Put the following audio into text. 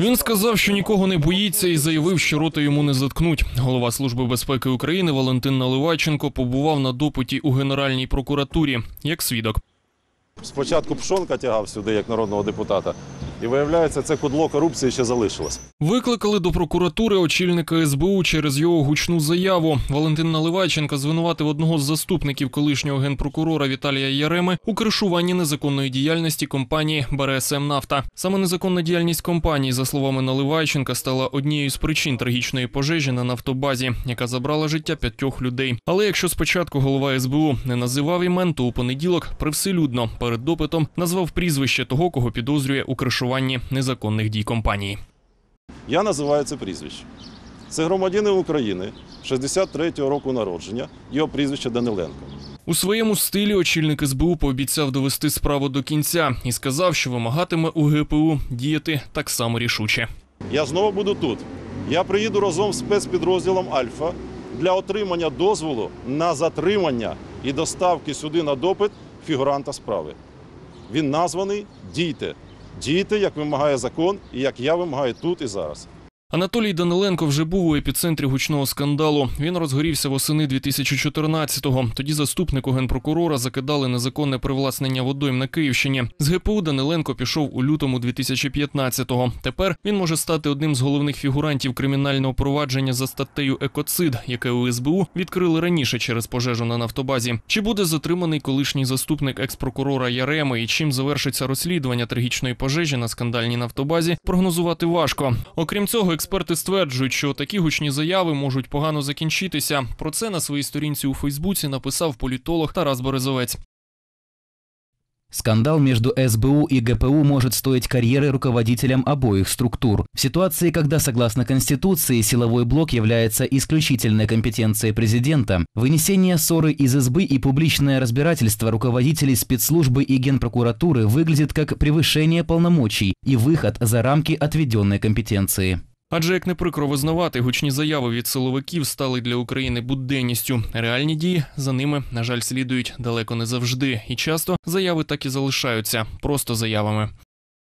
Він сказав, що нікого не боїться, і заявив, що роти йому не заткнуть. Голова служби безпеки України Валентин Наливайченко побував на допиті у Генеральній прокуратурі як свідок. Спочатку Пшонка тягав сюди як народного депутата, і виявляється, це кудло корупції ще залишилось. Викликали до прокуратури очільника СБУ через його гучну заяву. Валентин Наливайченко звинуватив одного з заступників колишнього генпрокурора Віталія Яреми у кришуванні незаконної діяльності компанії БРСМ Нафта. Саме незаконна діяльність компанії, за словами Наливайченка, стала однією з причин трагічної пожежі на нафтобазі, яка забрала життя п'ятьох людей. Але якщо спочатку голова СБУ не називав імен, то у понеділок привселюдно перед допитом назвав прізвище того, кого підозрює у кришуванні незаконних дій компанії. Я називаю це прізвище. Це громадянин України 63-го року народження, його прізвище Даниленко. У своєму стилі очільник СБУ пообіцяв довести справу до кінця і сказав, що вимагатиме у ГПУ діяти так само рішуче. Я знову буду тут. Я приїду разом з спецпідрозділом Альфа для отримання дозволу на затримання і доставки сюди на допит фігуранта справи. Він названий Дійте. Дійте, як вимагає закон, і як я вимагаю тут і зараз. Анатолій Даниленко вже був у епіцентрі гучного скандалу. Він розгорівся восени 2014-го. Тоді заступнику генпрокурора закидали незаконне привласнення водойм на Київщині. З ГПУ Даниленко пішов у лютому 2015-го. Тепер він може стати одним з головних фігурантів кримінального провадження за статтею Екоцид, яке у СБУ відкрили раніше через пожежу на нафтобазі. Чи буде затриманий колишній заступник екс-прокурора Яреми і чим завершиться розслідування трагічної пожежі на скандальній нафтобазі, прогнозувати важко. Окрім цього, експерти стверджують, що такі гучні заяви можуть погано закінчитися. Про це на своїй сторінці у Фейсбуці написав політолог Тарас Березовець. Скандал между СБУ и ГПУ может стоить карьеры руководителям обоих структур. В ситуации, когда, согласно Конституции, силовой блок является исключительной компетенцией президента, вынесение ссоры из избы и публичное разбирательство руководителей спецслужбы и генпрокуратуры выглядит как превышение полномочий и выход за рамки отведенной компетенции. Адже як не прикро визнавати, гучні заяви від силовиків стали для України буденністю. Реальні дії за ними, на жаль, слідують далеко не завжди, і часто заяви так і залишаються просто заявами.